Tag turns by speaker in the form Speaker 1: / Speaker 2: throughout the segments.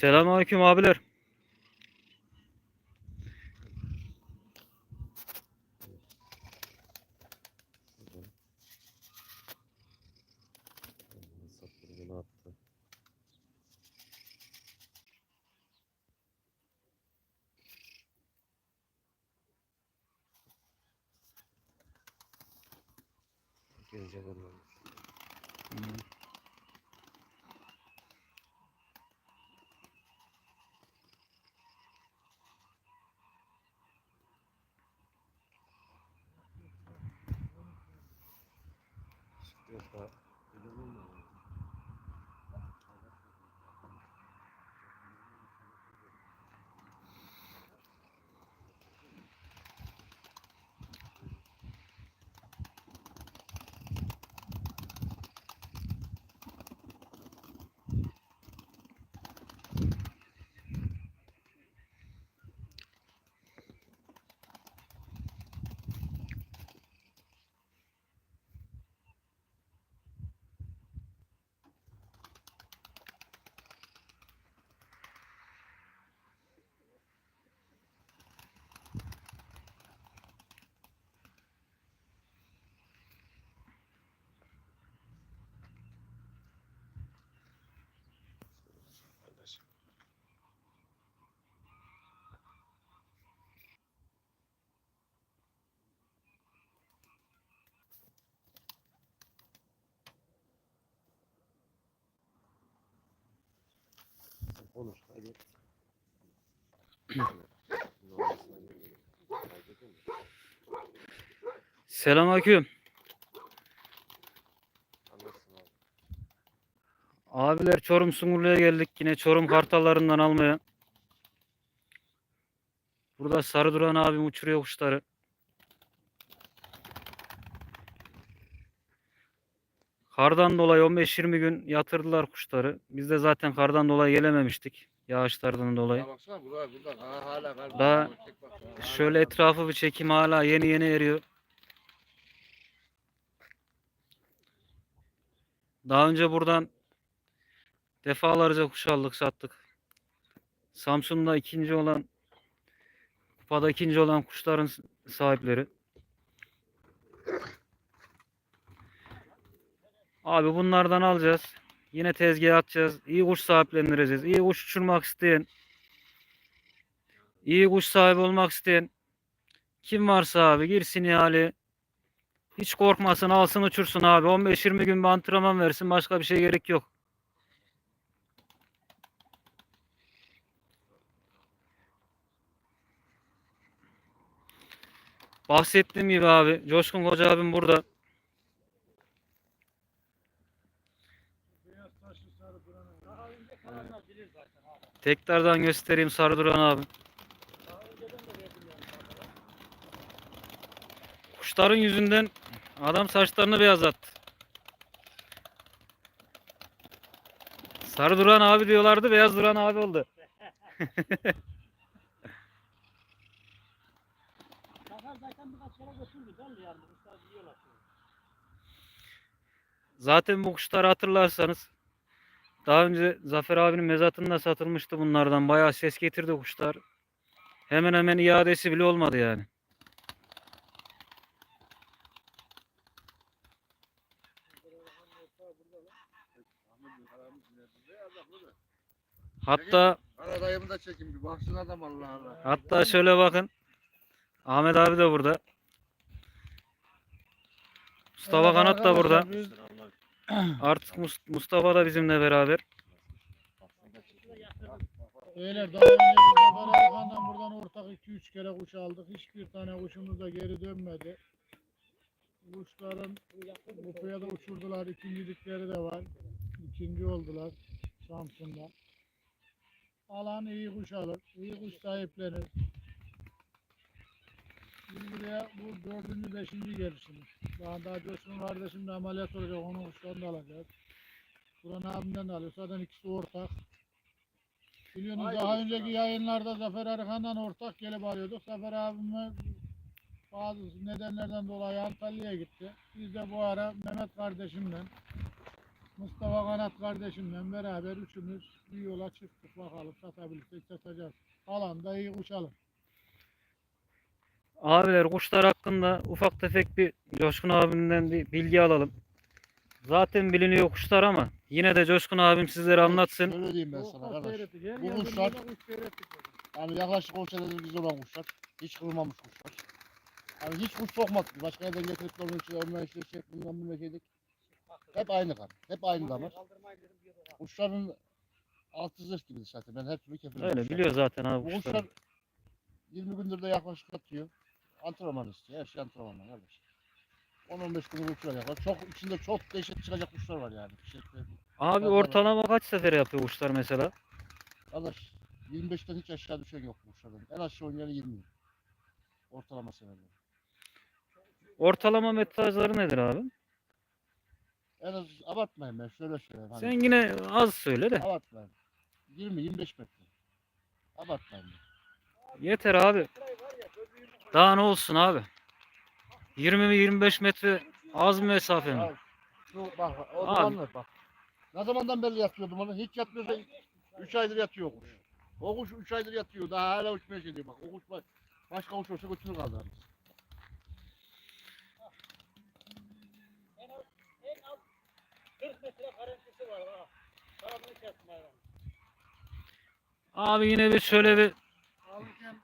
Speaker 1: Selamünaleyküm abiler.
Speaker 2: Yok ha. Konuş hadi.
Speaker 1: Selamünaleyküm. Abiler Çorum Sungurlu'ya geldik yine Çorum kartallarından almaya. Burada Sarı Duran abim uçuruyor kuşları. Kardan dolayı 15-20 gün yatırdılar kuşları. Biz de zaten kardan dolayı gelememiştik. Yağışlardan dolayı.
Speaker 3: Baksana burada burada ha, hala kar.
Speaker 1: Daha Şöyle etrafı bir çekim hala yeni yeni eriyor. Daha önce buradan defalarca kuş aldık sattık. Samsun'da ikinci olan kupada ikinci olan kuşların sahipleri. Abi bunlardan alacağız. Yine tezgaha atacağız. İyi kuş sahiplendireceğiz. İyi kuş uçurmak isteyen, iyi kuş sahibi olmak isteyen kim varsa abi girsin ihale. Hiç korkmasın alsın uçursun abi. 15-20 gün bir antrenman versin. Başka bir şey gerek yok. Bahsettiğim gibi abi. Coşkun Hoca abim burada. Tekrardan göstereyim Sarı Duran abi. Kuşların yüzünden adam saçlarını beyazlattı. Sarı Duran abi diyorlardı, beyaz Duran abi oldu. Zaten bu kuşları hatırlarsanız daha önce Zafer abinin mezatında satılmıştı bunlardan. Bayağı ses getirdi kuşlar. Hemen hemen iadesi bile olmadı yani. Hatta
Speaker 3: Ana dayımı da çekeyim bir baksın adam Allah Allah.
Speaker 1: hatta şöyle bakın. Ahmet abi de burada. Mustafa Kanat da burada. Artık Mus- Mustafa da bizimle beraber.
Speaker 4: Beyler daha önce biz Zafer buradan ortak 2-3 kere kuş aldık. Hiçbir tane kuşumuz da geri dönmedi. Kuşların bu piyada uçurdular. İkincilikleri de var. İkinci oldular Samsun'da. Alan iyi kuş alır. iyi kuş sahiplenir. Biz buraya bu dördüncü, beşinci gelişimiz. Daha daha Coşkun kardeşim de ameliyat olacak. Onun kuşlarını da alacağız. Buran abimden de alıyor. Zaten ikisi ortak. Biliyorsunuz
Speaker 3: Aynı
Speaker 4: daha önceki
Speaker 3: abi.
Speaker 4: yayınlarda Zafer Erkan'dan ortak gelip arıyorduk. Zafer abime bazı nedenlerden dolayı Antalya'ya gitti. Biz de bu ara Mehmet kardeşimle Mustafa Kanat kardeşimle beraber üçümüz bir yola çıktık bakalım satabilirsek satacağız. Alanda iyi uçalım.
Speaker 1: Abiler kuşlar hakkında ufak tefek bir Coşkun abimden bir bilgi alalım. Zaten biliniyor kuşlar ama yine de Coşkun abim sizlere anlatsın.
Speaker 2: Şöyle diyeyim ben sana kardeş. Bu kuşlar-. Yani yaklaşık 10 senedir biz olan kuşlar. Hiç kırılmamış kuşlar. Yani hiç kuş sokmadık. Başka yerden getirip de onun için ondan işte şey bundan bundan şeydik. Hep aynı kan. Hep aynı damar. Kuşların altı zırh gibi zaten. Ben her türlü kefilim.
Speaker 1: Öyle biliyor zaten abi
Speaker 2: Bu kuşlar 20 gündür de yaklaşık atıyor. Antrenman istiyor. Her şey antrenman kardeş. 10-15 gün uçuyor yaklaşık. Çok içinde çok değişik çıkacak kuşlar var yani. Şey,
Speaker 1: Abi ortalama kaç sefer yapıyor kuşlar mesela?
Speaker 2: Arkadaş 25'ten hiç aşağı düşen yok kuşlardan. En aşağı oynayan 20. Ortalama seneler.
Speaker 1: Ortalama metrajları nedir abi?
Speaker 2: En az abartmayın ben şöyle söyleyeyim. Hani,
Speaker 1: Sen yine az söyle de.
Speaker 2: Abartmayın. 20-25 metre. Abartmayın.
Speaker 1: Yeter abi. Daha ne olsun abi? 20 mi 25 metre az mı mesafe mi?
Speaker 2: Şu bak o
Speaker 1: Abi.
Speaker 2: zamanlar bak. Ne zamandan beri yatıyordum onu? Hiç yatmıyorsa 3 aydır yatıyor kuş. O kuş 3 aydır yatıyor. Daha hala uçmaya şey diyor bak. O kuş bak. Başka kuş olsa götünü kaldırır.
Speaker 1: Abi yine bir şöyle bir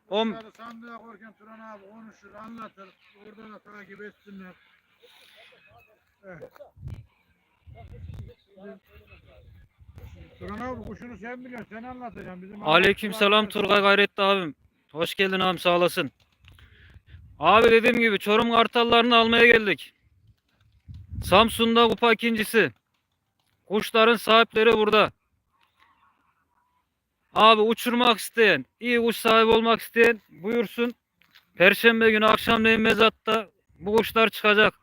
Speaker 1: On-
Speaker 4: kuşları sandığa koyarken Turan abi konuşur anlatır. Orada da takip etsinler. Evet. Turan abi kuşunu sen biliyorsun sen anlatacaksın. Bizim
Speaker 1: Aleykümselam Turgay Gayretli abim. Hoş geldin abim sağ olasın. Abi dediğim gibi Çorum kartallarını almaya geldik. Samsun'da kupa ikincisi. Kuşların sahipleri burada. Abi uçurmak isteyen, iyi kuş sahibi olmak isteyen buyursun. Perşembe günü akşamleyin mezatta bu kuşlar çıkacak.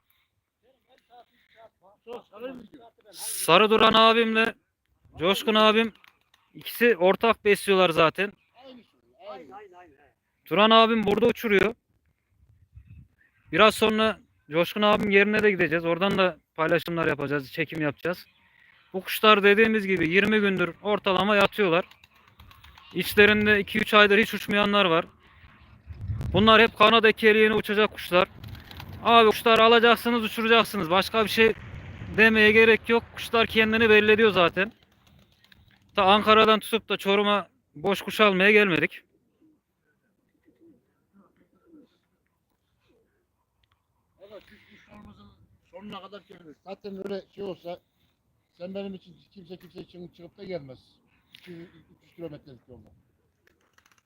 Speaker 1: Sarı Duran abimle Coşkun abim ikisi ortak besliyorlar zaten. Turan abim burada uçuruyor. Biraz sonra Coşkun abim yerine de gideceğiz. Oradan da paylaşımlar yapacağız, çekim yapacağız. Bu kuşlar dediğimiz gibi 20 gündür ortalama yatıyorlar. İçlerinde 2-3 aydır hiç uçmayanlar var. Bunlar hep kanat ekeliğine uçacak kuşlar. Abi kuşlar alacaksınız, uçuracaksınız. Başka bir şey demeye gerek yok. Kuşlar kendini belli ediyor zaten. Ta Ankara'dan tutup da Çorum'a boş kuş almaya gelmedik.
Speaker 2: Arkadaş biz sonuna kadar geliriz. Zaten öyle şey olsa sen benim için kimse kimse için çıkıp da gelmez. 200 300 kilometrelik yolda.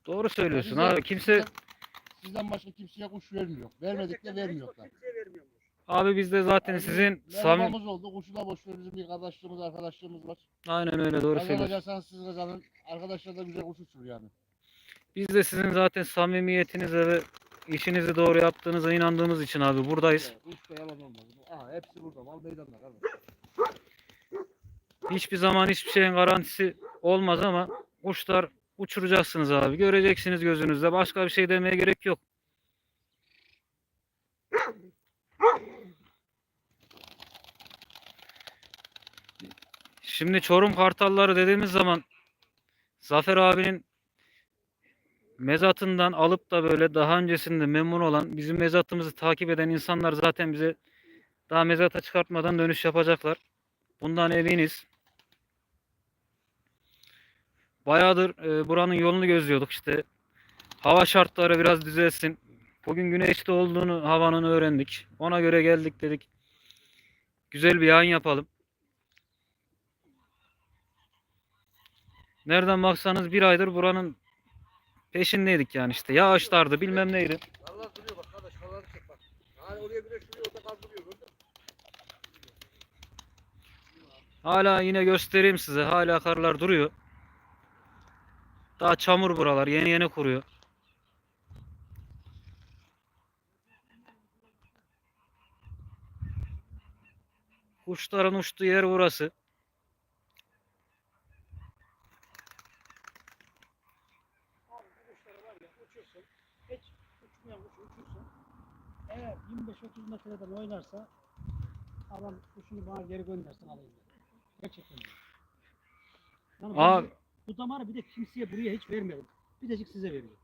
Speaker 1: Doğru söylüyorsun abi. Kimse
Speaker 2: Sizden, sizden başka kimseye kuş vermiyor. Vermedik de vermiyorlar.
Speaker 1: abi biz de zaten sizin samim
Speaker 2: Merhabamız oldu. Kuşu da boş ver. Bizim bir kardeşliğimiz, arkadaşlığımız var.
Speaker 1: aynen öyle doğru söylüyorsun.
Speaker 2: Kazanacaksanız siz kazanın. Arkadaşlar da güzel kuş uçur yani.
Speaker 1: Biz de sizin zaten samimiyetinize ve işinizi doğru yaptığınıza inandığımız için abi buradayız.
Speaker 2: Evet, da yalan olmaz. Aha hepsi burada. Mal meydanda kardeş.
Speaker 1: Hiçbir zaman hiçbir şeyin garantisi olmaz ama kuşlar uçuracaksınız abi. Göreceksiniz gözünüzde. Başka bir şey demeye gerek yok. Şimdi Çorum Kartalları dediğimiz zaman Zafer abinin mezatından alıp da böyle daha öncesinde memnun olan bizim mezatımızı takip eden insanlar zaten bize daha mezata çıkartmadan dönüş yapacaklar. Bundan eminiz. Bayağıdır e, buranın yolunu gözlüyorduk işte. Hava şartları biraz düzelsin. Bugün güneşli olduğunu havanın öğrendik. Ona göre geldik dedik. Güzel bir yayın yapalım. Nereden baksanız bir aydır buranın peşindeydik yani işte. Yağışlardı bilmem neydi.
Speaker 3: Vallahi duruyor bak kardeş kalanı çek bak. Hani oraya güneş vuruyor orada gördün mü?
Speaker 1: Hala yine göstereyim size. Hala karlar duruyor. Daha çamur buralar. Yeni yeni kuruyor. Kuşların uçtuğu yer burası.
Speaker 5: Hiç uçmayan kuş uçursun. Eğer 25-30 metreden oynarsa adam kuşunu bana geri göndersin alayım. Gerçekten. Yani
Speaker 1: Abi
Speaker 5: bu, damarı bir de kimseye buraya hiç vermedim. Bir de size veriyorum.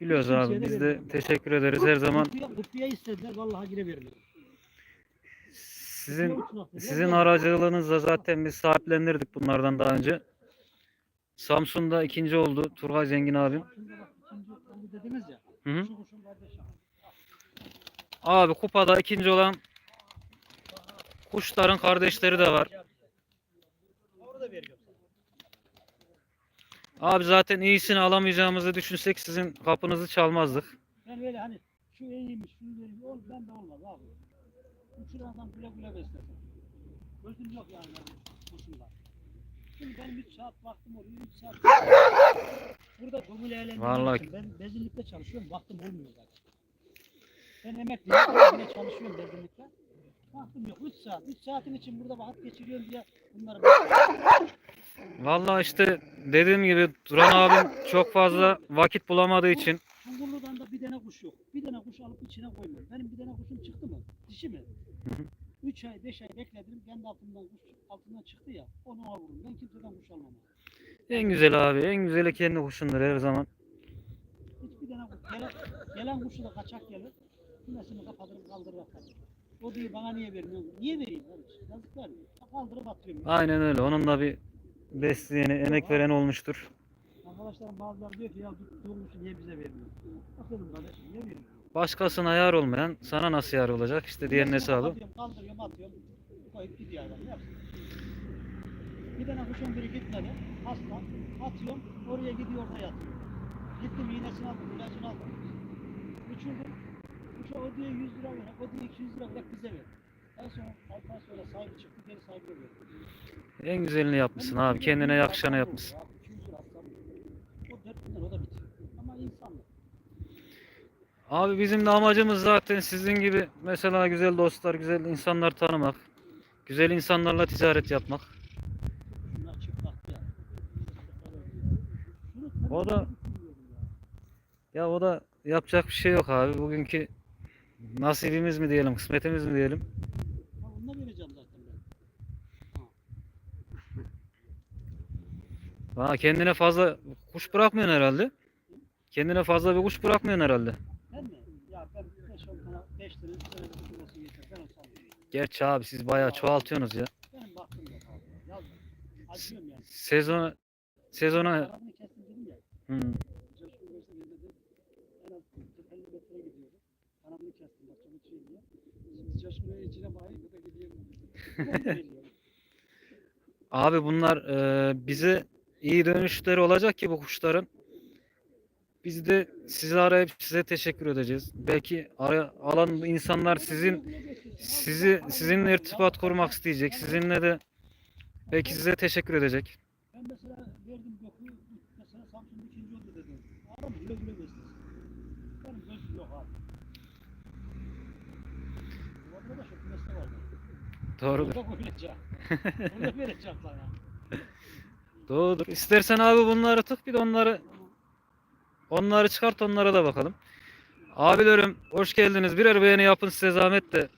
Speaker 1: biliyoruz
Speaker 5: kimseye
Speaker 1: abi
Speaker 5: de
Speaker 1: biz de
Speaker 5: vermiyorum.
Speaker 1: teşekkür ederiz her zaman.
Speaker 5: Kutuya istediler vallahi yine vermedim.
Speaker 1: Sizin Sizin
Speaker 5: vermedim.
Speaker 1: aracılığınızla zaten biz sahiplenirdik bunlardan daha önce. Samsun'da ikinci oldu Turgay Zengin abim.
Speaker 5: Şimdi bak ikinci oldu dediniz ya.
Speaker 1: Hı hı.
Speaker 5: Şu kuşun kardeşi.
Speaker 1: Abi kupada ikinci olan kuşların kardeşleri de var.
Speaker 5: Onu da veriyorum sana.
Speaker 1: Abi zaten iyisini alamayacağımızı düşünsek sizin kapınızı çalmazdık.
Speaker 5: Ben böyle hani şu iyiymiş, şunu vereyim. Ol, ben de olmaz abi. Uçuran adam güle güle beslesin. Gözüm yok yani benim kuşumda. Şimdi benim 3 saat vaktim oluyor, 3 saat. Burada eğlendirmek
Speaker 1: Vallahi-
Speaker 5: için Ben bezinlikte çalışıyorum, vaktim olmuyor zaten. Ben emekliyim, yine çalışıyorum bezinlikte. Vaktim yok, 3 saat. 3 saatin için burada vakit geçiriyorum diye bunları
Speaker 1: Vallahi işte dediğim gibi Duran abim çok fazla vakit bulamadığı için
Speaker 5: Sungurlu'dan da bir tane kuş yok. Bir tane kuş alıp içine koymuyorum. Benim bir tane kuşum çıktı mı? Dişi mi?
Speaker 1: Hı hı.
Speaker 5: 3 ay 5 ay bekledim. Kendi altından kuş altından çıktı ya. Onu vururum. Ben kimseden kuş almam.
Speaker 1: en güzel abi en güzeli kendi kuşundur her zaman.
Speaker 5: Hiçbir tane kuş. Gelen, gelen kuşu da kaçak gelir. Kümesini kapatırım kaldırır atarım. O diyor bana niye vermiyorsun? Niye vereyim? Yazıklar? Kaldırıp atıyorum.
Speaker 1: Aynen öyle onun da bir besleyeni emek veren olmuştur.
Speaker 5: Arkadaşlarım bazıları diyor ki ya kuşu niye bize vermiyor? Bakıyorum kardeşim niye vermiyor?
Speaker 1: Başkasına yar olmayan sana nasıl yar olacak işte diğerinin
Speaker 5: Kümesini
Speaker 1: hesabı.
Speaker 5: kapatıyorum, Kaldırıyorum atıyorum. Koyup gidiyor adam. Ne yapsın? Bir tane kuşun biri gitmedi. Hasta. Atıyorum. Oraya gidiyor orada yatıyor. Gittim iğnesini aldım. ilacını aldım. Uçurdum. Kuşa o diyor 100 lira ver. O diyor 200 lira ver. Bize ver. En son aydan sonra sahibi çıktı. Geri sahibi verdi.
Speaker 1: En güzelini yapmışsın abi kendine yakışanı yapmışsın.
Speaker 5: 200 lira atsam. O 4 bin lira o da bitiyor. Ama insanlık.
Speaker 1: Abi bizim de amacımız zaten sizin gibi mesela güzel dostlar, güzel insanlar tanımak. Güzel insanlarla ticaret yapmak.
Speaker 5: Şunu
Speaker 1: O da-.
Speaker 5: Ya
Speaker 1: o da yapacak bir şey yok abi. Bugünkü nasibimiz mi diyelim, kısmetimiz mi diyelim.
Speaker 5: Ha, onu da vereceğim zaten ben.
Speaker 1: Ha, kendine fazla kuş bırakmıyorsun herhalde. Kendine fazla bir kuş bırakmıyorsun herhalde.
Speaker 5: Ben mi? Ya ben 5-10 tane 5 tane 3 tane de kurması yeter. Ben olsam.
Speaker 1: Gerçi abi siz bayağı çoğaltıyorsunuz ya.
Speaker 5: Benim baktım yok abi. Ya acıyorum yani.
Speaker 1: Sezona sezona
Speaker 5: Tarafını kestim dedim ya.
Speaker 1: Hı.
Speaker 5: Coşkun Bey'se ben dedim. En az 40-50 metre gidiyordu. Tarafını kestim bak çok şey diye. İçine bu da gidiyor. Ben.
Speaker 1: Abi bunlar e, bize iyi dönüşleri olacak ki bu kuşların. Biz de sizi arayıp size teşekkür edeceğiz. Belki ara, alan insanlar sizin sizi sizinle irtibat kurmak isteyecek. Sizinle de belki size teşekkür edecek.
Speaker 5: Ben mesela verdim gökü, mesela Samsun'da ikinci oldu dedim. Adam güle güle beslesin. Benim gözüm yok abi. Orada da şu kümeste vardı.
Speaker 1: Doğrudur.
Speaker 5: Orada koyacağım. Orada vereceğim sana.
Speaker 1: Doğrudur. İstersen abi bunları tut bir de onları onları çıkart onlara da bakalım. Abilerim hoş geldiniz. Birer beğeni yapın size zahmet de.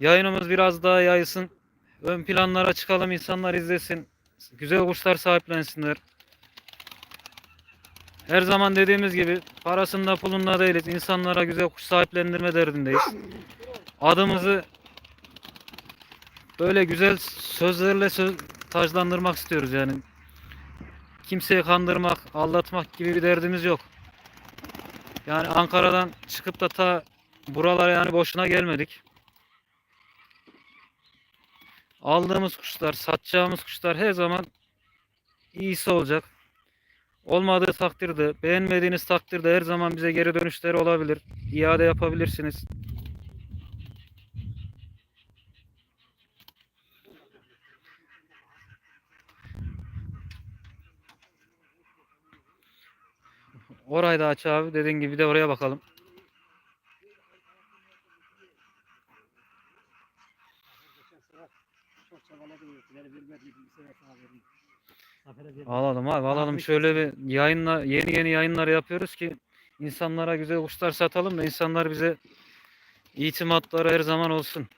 Speaker 1: Yayınımız biraz daha yayılsın. Ön planlara çıkalım insanlar izlesin. Güzel kuşlar sahiplensinler. Her zaman dediğimiz gibi parasında pulunda değiliz. İnsanlara güzel kuş sahiplendirme derdindeyiz. Adımızı böyle güzel sözlerle söz, taclandırmak istiyoruz yani. Kimseyi kandırmak, aldatmak gibi bir derdimiz yok. Yani Ankara'dan çıkıp da ta buralara yani boşuna gelmedik. Aldığımız kuşlar, satacağımız kuşlar her zaman iyisi olacak. Olmadığı takdirde, beğenmediğiniz takdirde her zaman bize geri dönüşleri olabilir. İade yapabilirsiniz. Orayı da aç abi. Dediğin gibi de oraya bakalım. Alalım abi alalım. Şöyle bir yayınla yeni yeni yayınlar yapıyoruz ki insanlara güzel kuşlar satalım da insanlar bize itimatları her zaman olsun.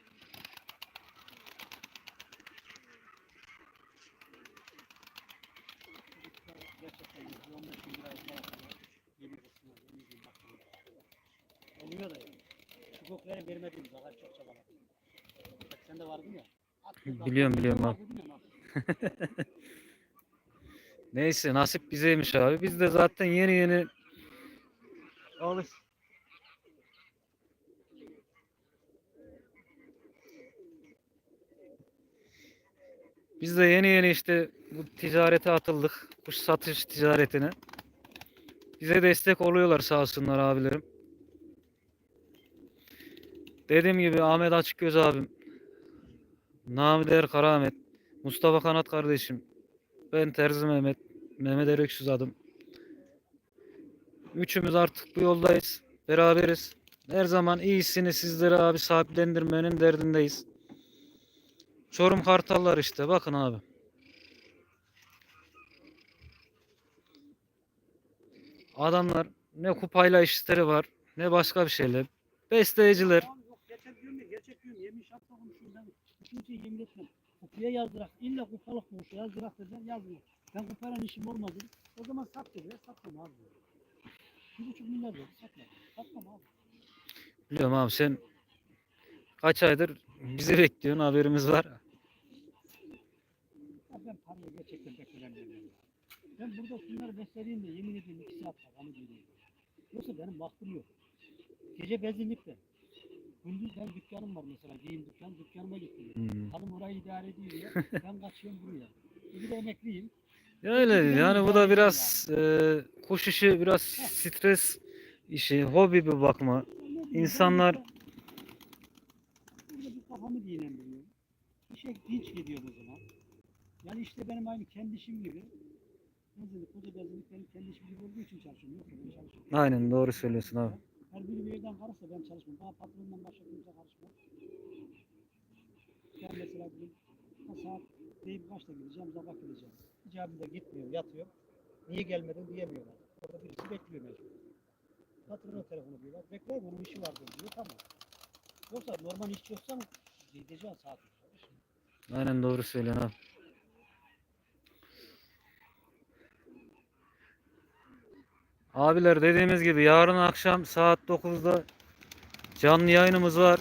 Speaker 5: Zaman çok çabaladım. Bak sen de vardın ya.
Speaker 1: Biliyorum, biliyorum abi. Neyse nasip bizeymiş abi. Biz de zaten yeni yeni alış. Biz de yeni yeni işte bu ticarete atıldık. Kuş satış ticaretine. Bize destek oluyorlar sağ olsunlar abilerim. Dediğim gibi Ahmet Açıkgöz abim. Nami Der Karaahmet. Mustafa Kanat kardeşim. Ben Terzi Mehmet. Mehmet Ereksüz adım. Üçümüz artık bu yoldayız. Beraberiz. Her zaman iyisini sizlere abi sahiplendirmenin derdindeyiz. Çorum Kartallar işte. Bakın abi. Adamlar ne kupayla işleri var ne başka bir şeyler. Besleyiciler.
Speaker 5: Gerçek diyorum. Yemin şapka konuşuyorum ben. Kimseye yemin etmem. Kupuya yazdırak. İlla kupalık konuşu yazdırak dediler yazmıyor. Ben kupayla işim olmadı. O zaman sat dediler. Satmam abi. Bir buçuk milyar dedi. Satmam. Satmam abi.
Speaker 1: Biliyorum abi sen kaç aydır bizi bekliyorsun haberimiz var.
Speaker 5: Ya ben parayı gerçekten beklemiyorum. Ben burada şunları beslediğimde yemin ediyorum iki saat kafamı görüyorum. Yoksa benim vaktim yok. Gece benzinlikte. Gündüz ben dükkanım var mesela giyim dükkan dükkanıma gittim.
Speaker 1: Hmm.
Speaker 5: Hanım orayı idare ediyor ya. Ben kaçıyorum buraya. E bir de emekliyim.
Speaker 1: Öyle
Speaker 5: Benim
Speaker 1: yani bu da biraz e, kuş işi biraz stres işi, hobi bir bakma. İnsanlar-
Speaker 5: Burada bir kafamı dinlendiriyorum. İşe dinç gidiyorum o zaman. Yani işte benim aynı kendi işim gibi. Koca benzinlik benim kendi işim gibi olduğu için çalışıyorum. Yoksa ben çalışıyorum.
Speaker 1: Aynen doğru söylüyorsun abi.
Speaker 5: Her biri bir yerden karışsa ben çalışmam. Daha patronundan başka kimse karışmaz. Ben mesela bugün saat deyip kaçta gideceğim, sabah gideceğim. İcabında gitmiyorum, yatıyorum. Niye gelmedin diyemiyorlar. Orada birisi bekliyor mecbur. Patrona telefonu diyorlar. Bekle onun işi var diyor. Tamam. Yoksa normal işçi olsam gideceğim saat.
Speaker 1: Aynen doğru söylüyorsun abi. Abiler dediğimiz gibi yarın akşam saat 9'da canlı yayınımız var.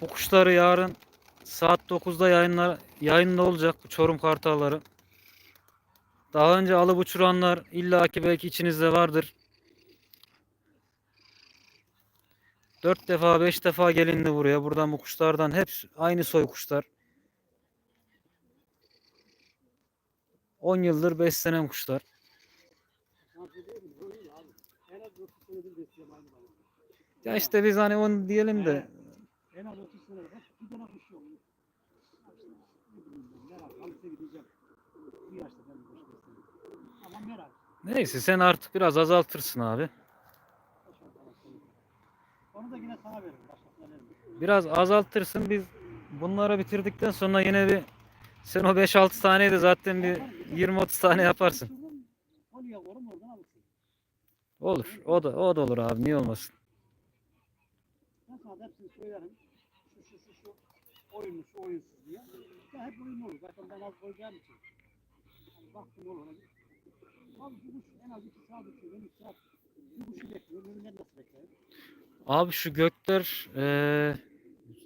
Speaker 1: Bu kuşları yarın saat 9'da yayınlar, yayında olacak bu Çorum Kartalları. Daha önce alıp uçuranlar illaki belki içinizde vardır. 4 defa 5 defa gelindi buraya. Buradan bu kuşlardan hep aynı soy kuşlar. 10 yıldır beslenen kuşlar.
Speaker 5: En az 30 senedir besliyorum aynı balığı.
Speaker 1: Ya işte biz hani onu diyelim de
Speaker 5: En az 30 senedir. Bak bir tane kuş yok. Ne bileyim ben, Merak. Halısa gideceğim. Bu yaşta ben bir kuş besliyorum. Ama merak.
Speaker 1: neyse sen artık biraz azaltırsın abi.
Speaker 5: Onu da yine sana veririm. Başkasına vermem.
Speaker 1: Biraz azaltırsın biz bunları bitirdikten sonra yine bir sen o 5-6 taneyi de zaten bir 20-30 tane yaparsın.
Speaker 5: Oraya korum oradan.
Speaker 1: Olur. O da o da olur abi. Niye olmasın?
Speaker 5: Da hepsini söylerim. Şu şu şu şu oyunlu şu oyunsuz diye. Ya hep oyunlu olur. Zaten ben az koyacağım için. Yani baktım olur. Abi bu kuş en az iki saat uçuyor. Ben iki saat bir kuşu bekliyorum. Önünden nasıl beklerim?
Speaker 1: Abi şu gökler eee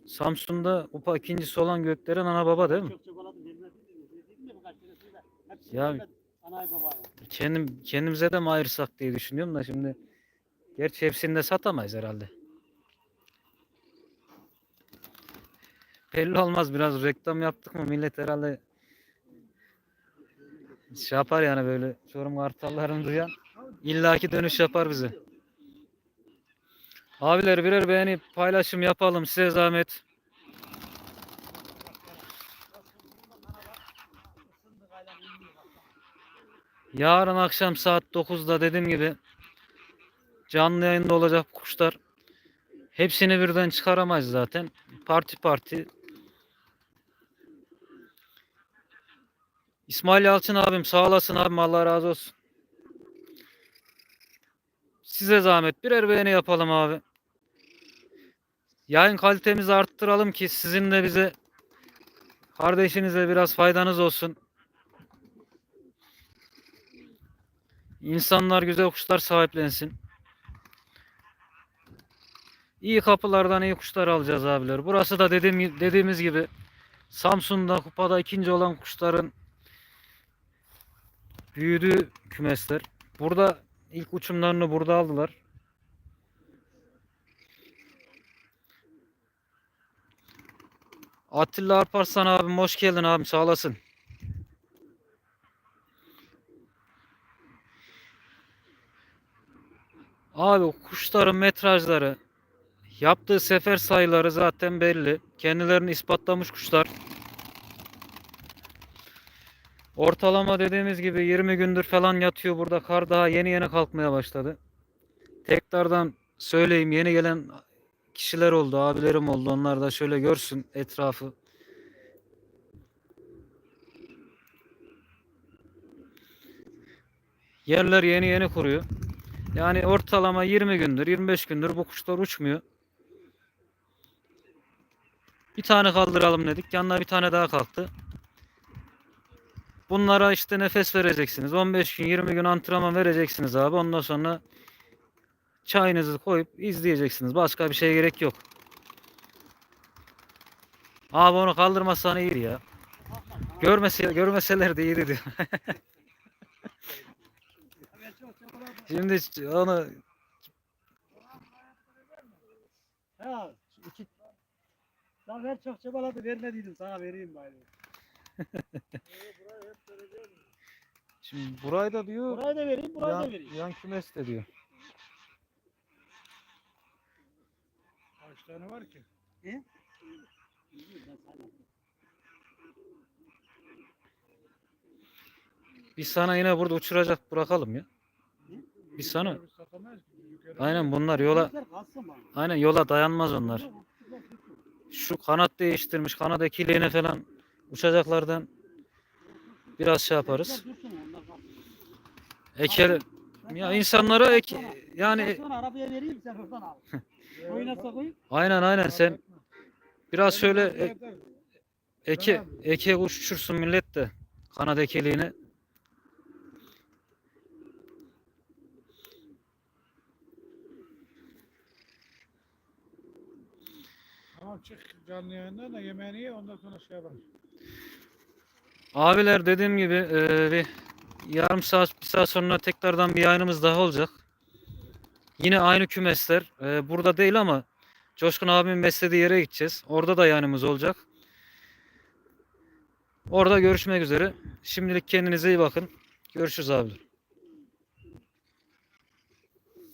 Speaker 1: Samsun'da kupa ikincisi olan göklerin ana baba değil mi?
Speaker 5: Çok çabaladım. Vermez ya birkaç kere söyle. Hepsini
Speaker 1: Ya-
Speaker 5: vermedi. Anay babaya.
Speaker 1: Kendim kendimize de mi ayırsak diye düşünüyorum da şimdi gerçi hepsini de satamayız herhalde. Belli olmaz biraz reklam yaptık mı millet herhalde şey yapar yani böyle Çorum kartallarını duyan illaki dönüş yapar bize. Abiler birer beğeni paylaşım yapalım size zahmet. Yarın akşam saat 9'da dediğim gibi canlı yayında olacak kuşlar. Hepsini birden çıkaramayız zaten. Parti parti. İsmail Yalçın abim sağ olasın abim Allah razı olsun. Size zahmet birer beğeni yapalım abi. Yayın kalitemizi arttıralım ki sizin de bize kardeşinize biraz faydanız olsun. İnsanlar güzel kuşlar sahiplensin. İyi kapılardan iyi kuşlar alacağız abiler. Burası da dediğim, dediğimiz gibi Samsun'da kupada ikinci olan kuşların büyüdüğü kümesler. Burada ilk uçumlarını burada aldılar. Atilla Arparslan abim hoş geldin abim sağ olasın. Abi kuşların metrajları yaptığı sefer sayıları zaten belli. Kendilerini ispatlamış kuşlar. Ortalama dediğimiz gibi 20 gündür falan yatıyor burada. Kar daha yeni yeni kalkmaya başladı. Tekrardan söyleyeyim yeni gelen kişiler oldu, abilerim oldu. Onlar da şöyle görsün etrafı. Yerler yeni yeni kuruyor. Yani ortalama 20 gündür, 25 gündür bu kuşlar uçmuyor. Bir tane kaldıralım dedik. Yanına bir tane daha kalktı. Bunlara işte nefes vereceksiniz. 15 gün, 20 gün antrenman vereceksiniz abi. Ondan sonra çayınızı koyup izleyeceksiniz. Başka bir şeye gerek yok. Abi onu kaldırmasan iyiydi ya. Görmese, görmeseler de iyiydi diyor. Şimdi onu
Speaker 5: Ha, iki... Lan ver çok çabaladı vermediydim sana vereyim bari.
Speaker 1: şimdi burayı da diyor.
Speaker 5: Burayı da vereyim, burayı da
Speaker 1: Yan,
Speaker 5: vereyim.
Speaker 1: yan kümes de diyor.
Speaker 4: Kaç tane var ki?
Speaker 1: Biz sana yine burada uçuracak bırakalım ya. Biz sana aynen bunlar yola aynen yola dayanmaz onlar. Şu kanat değiştirmiş kanat ekiliğine falan uçacaklardan biraz şey yaparız.
Speaker 5: Ben
Speaker 1: ya insanlara ek yani
Speaker 5: arabaya vereyim sen oradan al. Koy.
Speaker 1: aynen aynen sen biraz şöyle e- eke eke uçursun millet de kanat ekeliğine.
Speaker 4: Tamam çık canlı yayından da yemeğini ye ondan sonra şey yapalım.
Speaker 1: Abiler dediğim gibi e, bir yarım saat bir saat sonra tekrardan bir yayınımız daha olacak. Yine aynı kümesler. E, burada değil ama Coşkun abimin beslediği yere gideceğiz. Orada da yayınımız olacak. Orada görüşmek üzere. Şimdilik kendinize iyi bakın. Görüşürüz abiler.